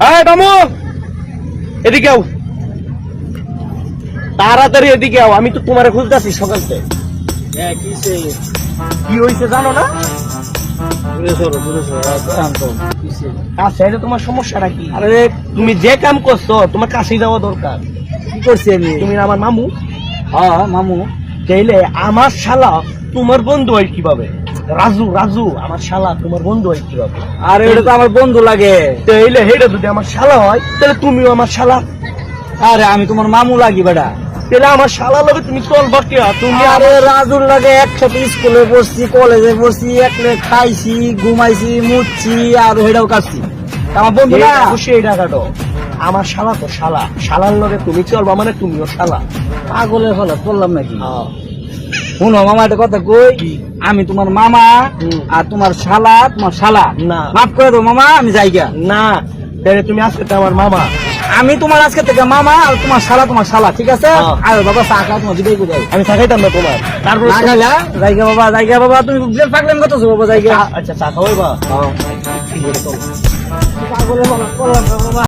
হ্যাঁ মামু এদিকে আও। তাড়াতাড়ি এদিকে আও আমি তো তোমারে খুঁজতেছি সকাল থেকে। হ্যাঁ কি হয়েছে জানো না? আচ্ছা এটা তোমার সমস্যাটা কি? আরে তুমি যে কাম করছ তোমার কাছে যাওয়া দরকার। কি করছি আমি? তুমি আমার মামু? হ্যাঁ মামু। তাইলে আমার শালা তোমার বন্ধু হয় কীভাবে? রাজু রাজু আমার শালা তোমার বন্ধু হয় কীভাবে? আরে এটা তো আমার বন্ধু লাগে। তাইলে হেটা যদি আমার শালা হয় তাহলে তুমিও আমার শালা। আরে আমি তোমার মামু লাগি বেটা তাহলে আমার শালা লগে তুমি চলবা কে তুমি আরে রাজুর লাগে একসাথে স্কুলে পড়ছি কলেজে পড়ছি একলে খাইছি ঘুমাইছি মুচ্ছি আর হেটাও কাটছি। আমার বন্ধু না? খুশি এই টাকাটো আমার শালা তো শালা। শালার লগে তুমি চলবা মানে তুমিও শালা। পাগলের হলো বললাম নাকি? হ্যাঁ। শুনো মামা একটা কথা কই? আমি তোমার মামা আর তোমার শালা তোমার শালা। না। মাফ করে দাও মামা আমি যাইগা না তাহলে তুমি আজকে আমার মামা। আমি তোমার আজকে থেকে মামা আর তোমার শালা তোমার শালা ঠিক আছে? হ্যাঁ। আর বাবা চাকা তোমার দিবেই কোথায়? আমি থাকাইতাম না তোমার। তারপর না খাইলা? জায়গা বাবা জায়গা বাবা তুমি বিরাট পাগলেন কত বাবা জায়গা আচ্ছা চা ঠিক আছে চলো। পাগলের না বাবা।